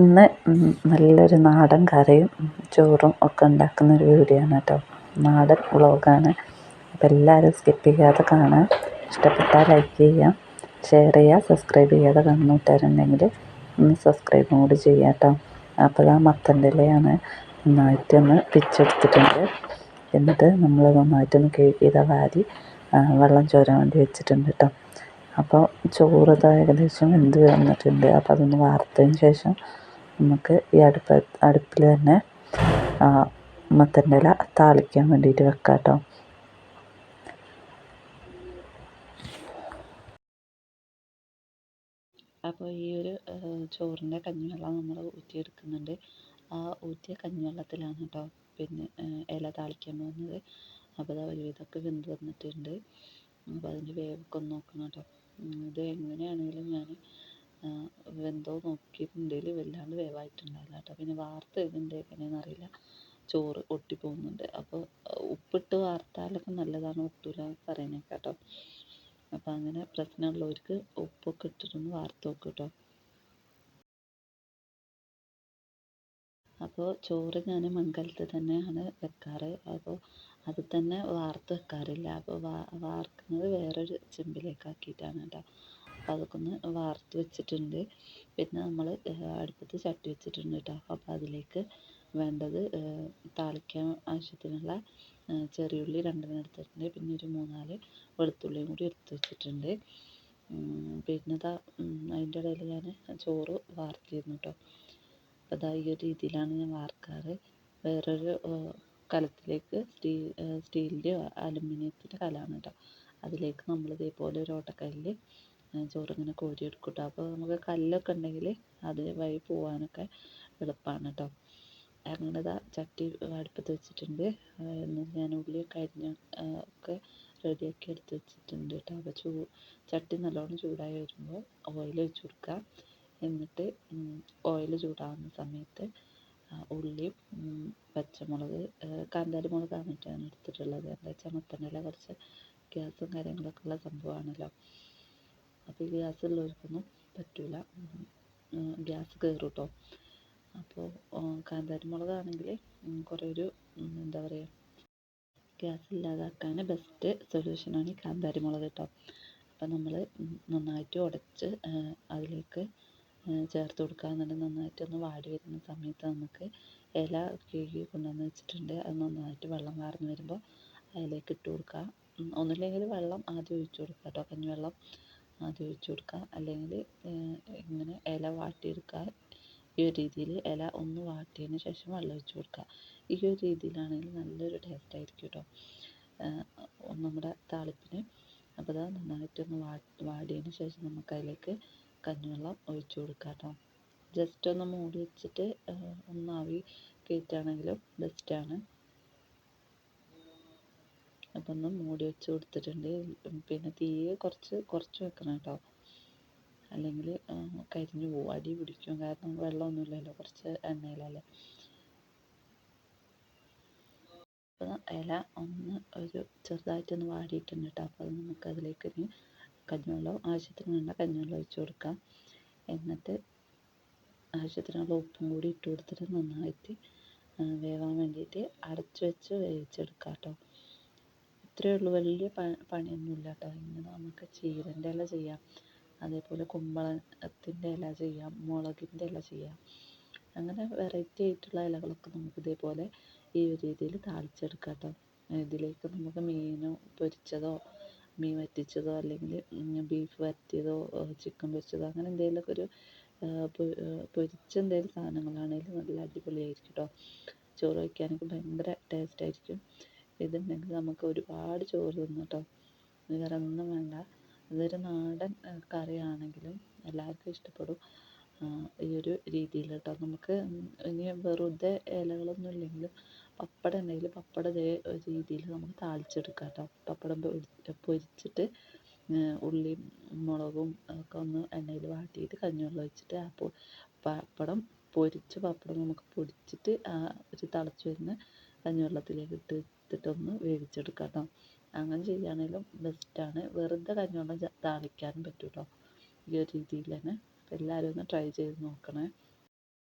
ഇന്ന് നല്ലൊരു നാടൻ കറിയും ചോറും ഒക്കെ ഉണ്ടാക്കുന്ന ഒരു വീഡിയോ ആണ് കേട്ടോ. നാടൻ വ്ളോഗാണ് അപ്പോൾ എല്ലാവരും സ്കിപ്പ് ചെയ്യാതെ കാണാം. ഇഷ്ടപ്പെട്ടാൽ ലൈക്ക് ചെയ്യാം. ഷെയർ ചെയ്യുക സബ്സ്ക്രൈബ് ചെയ്യാതെ കണ്ണൂട്ടാരുണ്ടെങ്കിൽ ഒന്ന് സബ്സ്ക്രൈബും കൂടി ചെയ്യാം കേട്ടോ. അപ്പോൾ ആ മത്തന്റെ ഇലയാണ് നന്നായിട്ടൊന്ന് പിച്ചെടുത്തിട്ടുണ്ട്. എന്നിട്ട് നമ്മൾ നന്നായിട്ടൊന്ന് കഴുകിയത് വാരി വെള്ളം ചോരാൻ വേണ്ടി വെച്ചിട്ടുണ്ട് കേട്ടോ. അപ്പോൾ ചോറ് ഏകദേശം വെന്ത് വന്നിട്ടുണ്ട്. അപ്പോൾ അതൊന്ന് വാർത്തതിന് ശേഷം നമുക്ക് ഈ അടുപ്പ് അടുപ്പിൽ തന്നെ മത്തന്റെ ഇല താളിക്കാൻ വേണ്ടിയിട്ട് വെക്കാം കേട്ടോ. അപ്പോൾ ഈ ഒരു ചോറിന്റെ കഞ്ഞിവെള്ളം നമ്മൾ ഊറ്റിയെടുക്കുന്നുണ്ട്. ആ ഊറ്റിയ കഞ്ഞിവെള്ളത്തിലാണ് കേട്ടോ പിന്നെ ഇല താളിക്കാൻ പോകുന്നത്. അപ്പോൾ അത് ഒരുവിധമൊക്കെ വെന്ത് വന്നിട്ടുണ്ട്. അപ്പോൾ അതിന്റെ വേവൊക്കെ ഒന്ന് നോക്കണം കേട്ടോ. ഇത് എങ്ങനെയാണെങ്കിലും ഞാൻ വെന്തോ നോക്കിയിട്ടുണ്ടെങ്കിൽ വല്ലാണ്ട് വേവായിട്ടുണ്ടായില്ല കേട്ടോ. പിന്നെ വാർത്ത് ഇതിന്റെ എങ്ങനെയാണെന്ന് അറിയില്ല. ചോറ് ഒട്ടിപ്പോകുന്നുണ്ട് അപ്പോൾ ഉപ്പിട്ട് വാർത്താലൊക്കെ നല്ലതാണ്. ഒട്ടൂല പറയുന്നത് കേട്ടോ. അപ്പോൾ അങ്ങനെ പ്രശ്നമുള്ളവർക്ക് ഉപ്പൊക്കെ ഇട്ടിട്ടൊന്ന് വാർത്ത് നോക്കും കേട്ടോ. അപ്പോൾ ചോറ് ഞാൻ മൺകലത്തിൽ തന്നെയാണ് വെക്കാറ്. അപ്പോൾ അത് തന്നെ വാർത്ത് വെക്കാറില്ല. അപ്പോൾ വാർക്കുന്നത് വേറൊരു ചെമ്പിലേക്ക് ആക്കിയിട്ടാണ് കേട്ടോ. അപ്പോൾ അതൊക്കെ ഒന്ന് വാർത്ത് വെച്ചിട്ടുണ്ട്. പിന്നെ നമ്മൾ അടുപ്പത്ത് ചട്ടി വെച്ചിട്ടുണ്ട് കേട്ടോ അപ്പോൾ അതിലേക്ക് വേണ്ടത് താളിക്കാൻ ആവശ്യത്തിനുള്ള ചെറിയുള്ളി രണ്ടെണ്ണം എടുത്തിട്ടുണ്ട്. പിന്നെ ഒരു മൂന്നാൽ വെളുത്തുള്ളിയും കൂടി എടുത്ത് വെച്ചിട്ടുണ്ട്. പിന്നെ ഇതാ അതിന്റെ ഇടയിൽ ഞാൻ ചോറ് വാർത്തിരുന്നു കേട്ടോ അപ്പോൾ ഇതാ ഈ ഒരു രീതിയിലാണ് ഞാൻ വാർക്കാറ്. വേറൊരു കലത്തിലേക്ക് സ്റ്റീൽ സ്റ്റീലിന്റെയോ അലുമിനിയത്തിന്റെ കലമാണ് കേട്ടോ അതിലേക്ക് നമ്മൾ ഇതേപോലെ ഒരു ഓട്ടക്കല്ലിൽ ചോറിങ്ങനെ കോരിയെടുക്കും കേട്ടോ അപ്പോൾ നമുക്ക് കല്ലൊക്കെ ഉണ്ടെങ്കിൽ അത് വഴി പോകാനൊക്കെ എളുപ്പമാണ് കേട്ടോ അങ്ങനെ ഇതാ ചട്ടി അടുപ്പത്ത് വെച്ചിട്ടുണ്ട്. ഞാൻ ഉള്ളിയൊക്കെ അരിഞ്ഞ് ഒക്കെ റെഡിയാക്കി എടുത്ത് വെച്ചിട്ടുണ്ട് കേട്ടോ അപ്പോൾ ചൂ ചട്ടി നല്ലോണം ചൂടായി വരുമ്പോൾ ഓയിൽ ഒഴിച്ച് കൊടുക്കുക എന്നിട്ട് ഓയിൽ ചൂടാവുന്ന സമയത്ത് ഉള്ളിയും പച്ചമുളക് കാന്താരി മുളകാണ് കേട്ടോ എടുത്തിട്ടുള്ളത്. എന്താ വെച്ചാൽ മത്തനില കുറച്ച് ഗ്യാസും കാര്യങ്ങളൊക്കെ ഉള്ള സംഭവമാണല്ലോ അപ്പോൾ ഗ്യാസ് ഉള്ളവർക്കൊന്നും പറ്റില്ല ഗ്യാസ് കയറും കേട്ടോ അപ്പോൾ കാന്താരി മുളകാണെങ്കിൽ കുറേ ഒരു എന്താ പറയുക ഗ്യാസ് ഇല്ലാതാക്കാൻ ബെസ്റ്റ് സൊല്യൂഷനാണ് ഈ കാന്താരി മുളക് കേട്ടോ അപ്പോൾ നമ്മൾ നന്നായിട്ട് ഉടച്ച് അതിലേക്ക് ചേർത്ത് കൊടുക്കുക എന്നിട്ട് നന്നായിട്ട് ഒന്ന് വാടി വരുന്ന സമയത്ത് നമുക്ക് ഇല കീഴി കൊണ്ടുവന്ന് വെച്ചിട്ടുണ്ട്. അത് നന്നായിട്ട് വെള്ളം വാർന്ന് വരുമ്പോൾ അതിലേക്ക് ഇട്ട് കൊടുക്കുക ഒന്നുമില്ലെങ്കിൽ വെള്ളം ആദ്യം ഒഴിച്ച് കൊടുക്കുക കേട്ടോ കഞ്ഞിവെള്ളം ആദ്യം ഒഴിച്ച് കൊടുക്കുക. അല്ലെങ്കിൽ ഇങ്ങനെ ഇല വാട്ടിയെടുക്കുക. ഈ ഒരു രീതിയിൽ ഇല ഒന്ന് വാട്ടിയതിന് ശേഷം വെള്ളം ഒഴിച്ച് കൊടുക്കുക. ഈ ഒരു രീതിയിലാണെങ്കിൽ നല്ലൊരു ടേസ്റ്റ് ആയിരിക്കും കേട്ടോ നമ്മുടെ താളിപ്പിന്. അപ്പോൾ അത് നന്നായിട്ടൊന്ന് വാ വാടിയതിന് ശേഷം നമുക്ക് അതിലേക്ക് കഞ്ഞിവെള്ളം ഒഴിച്ച് കൊടുക്കാം കേട്ടോ ജസ്റ്റ് ഒന്ന് മൂടി വെച്ചിട്ട് ഒന്നാവി കയറ്റുകയാണെങ്കിലും ബെസ്റ്റാണ് അപ്പം ഒന്ന് മൂടി വെച്ച് കൊടുത്തിട്ടുണ്ട്. പിന്നെ തീ കുറച്ച് കുറച്ച് വെക്കണം കേട്ടോ. അല്ലെങ്കിൽ കരിഞ്ഞു പോകും അടി പിടിക്കും. കാരണം വെള്ളമൊന്നുമില്ലല്ലോ കുറച്ച് എണ്ണയിലല്ലേ. അപ്പോൾ ഇല ഒന്ന് ഒരു ചെറുതായിട്ടൊന്ന് വാടിയിട്ടുണ്ട് കേട്ടോ. അപ്പോൾ അത് നമുക്ക് അതിലേക്ക് ഇനി കഞ്ഞിവെള്ളം ആവശ്യത്തിന് വേണ്ട കഞ്ഞിവെള്ളം ഒഴിച്ച് കൊടുക്കാം. എന്നിട്ട് ആവശ്യത്തിനുള്ള ഉപ്പും കൂടി ഇട്ട് കൊടുത്തിട്ട് നന്നായിട്ട് വേവാൻ വേണ്ടിയിട്ട് അടച്ച് വെച്ച് വേവിച്ചെടുക്കാം കേട്ടോ. ഇത്രയേ ഉള്ളൂ വലിയ പണിയൊന്നുമില്ല കേട്ടോ ഇങ്ങനെ നമുക്ക് ചീരന്റെ ഇല ചെയ്യാം. അതേപോലെ കുമ്പളത്തിന്റെ ഇല ചെയ്യാം. മുളകിന്റെ ഇല ചെയ്യാം. അങ്ങനെ വെറൈറ്റി ആയിട്ടുള്ള ഇലകളൊക്കെ നമുക്ക് ഇതേപോലെ ഈ ഒരു രീതിയിൽ താളിച്ചെടുക്കാം കേട്ടോ ഇതിലേക്ക് നമുക്ക് മീനോ പൊരിച്ചതോ മീൻ വറ്റിച്ചതോ അല്ലെങ്കിൽ ബീഫ് വരട്ടിയതോ ചിക്കൻ പൊരിച്ചതോ അങ്ങനെ എന്തെങ്കിലുമൊക്കെ ഒരു പൊരിച്ച എന്തെങ്കിലും സാധനങ്ങളാണെങ്കിലും നല്ല അടിപൊളിയായിരിക്കും കേട്ടോ ചോറ് വയ്ക്കാനൊക്കെ ഭയങ്കര ടേസ്റ്റ് ആയിരിക്കും. ഇതുണ്ടെങ്കിൽ നമുക്ക് ഒരുപാട് ചോറ് തിന്നും കേട്ടോ വേറെ ഒന്നും വേണ്ട. ഇതൊരു നാടൻ കറിയാണെങ്കിലും എല്ലാവർക്കും ഇഷ്ടപ്പെടും. ഈ ഒരു രീതിയിൽ കേട്ടോ നമുക്ക് ഇനി വെറുതെ ഇലകളൊന്നും ഇല്ലെങ്കിലും പപ്പടം ഉണ്ടെങ്കിൽ പപ്പടം ഇതേ രീതിയിൽ നമുക്ക് താളിച്ചെടുക്കാം കേട്ടോ. പപ്പടം പൊരിച്ചിട്ട് ഉള്ളിയും മുളകും ഒക്കെ ഒന്ന് എണ്ണയിൽ വാട്ടിയിട്ട് കഞ്ഞിവെള്ളം ഒഴിച്ചിട്ട് ആ പപ്പടം പൊരിച്ച പപ്പടം നമുക്ക് പൊടിച്ചിട്ട് ആ ഒരു തിളച്ച് വരുന്ന കഞ്ഞിവെള്ളത്തിലേക്ക് ഇട്ട് എടുത്തിട്ടൊന്ന് വേവിച്ചെടുക്കാം കേട്ടോ അങ്ങനെ ചെയ്യുകയാണെങ്കിലും ബെസ്റ്റാണ് വെറുതെ കഞ്ഞിവെള്ളം താളിക്കാനും പറ്റും ഈ ഒരു രീതിയിൽ തന്നെ എല്ലാവരും ഒന്ന് ട്രൈ ചെയ്ത് നോക്കണേ.